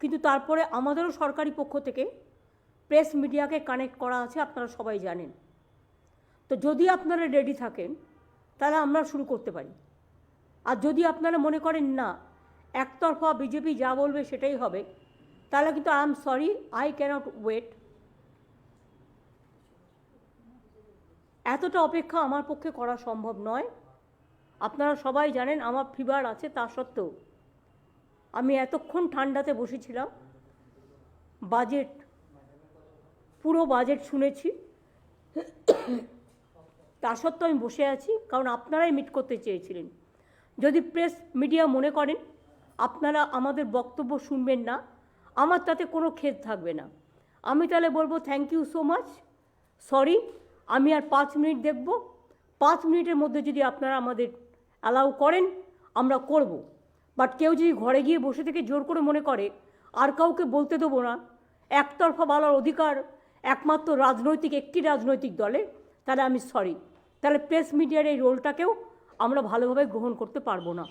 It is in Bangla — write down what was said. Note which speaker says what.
Speaker 1: কিন্তু তারপরে আমাদেরও সরকারি পক্ষ থেকে প্রেস মিডিয়াকে কানেক্ট করা আছে, আপনারা সবাই জানেন। তো যদি আপনারা রেডি থাকেন, তাহলে আমরা শুরু করতে পারি। আর যদি আপনারা মনে করেন না, একতরফা বিজেপি যা বলবে সেটাই হবে, তাহলে কিন্তু I am sorry, I can't wait. এতটা অপেক্ষা আমার পক্ষে করা সম্ভব নয়। আপনারা সবাই জানেন আমার ফিভার আছে, তা সত্ত্বেও। আমি এতক্ষণ ঠান্ডাতে বসেছিলাম। বাজেট, পুরো বাজেট শুনেছি। তা সত্ত্বেও আমি বসে আছি, কারণ আপনারাই মিট করতে চেয়েছিলেন। যদি প্রেস মিডিয়া মনে করেন, আপনারা আমাদের বক্তব্য শুনবেন না। আমার তাতে কোনো খেদ থাকবে না। আমি তাহলে বলব thank you so much sorry আমি আর পাঁচ মিনিট দেখব। পাঁচ মিনিটের মধ্যে যদি আপনারা আমাদের অ্যালাউ করেন, আমরা করব। বাট কেউ যদি ঘরে গিয়ে বসে থেকে জোর করে মনে করে, আর কাউকে বলতে দেবো না, একতরফা বলার অধিকার একমাত্র রাজনৈতিক, একটি রাজনৈতিক দলে তাহলে আমি সরি তাহলে প্রেস মিডিয়ার এই রোলটাকেও আমরা ভালোভাবে গ্রহণ করতে পারব না।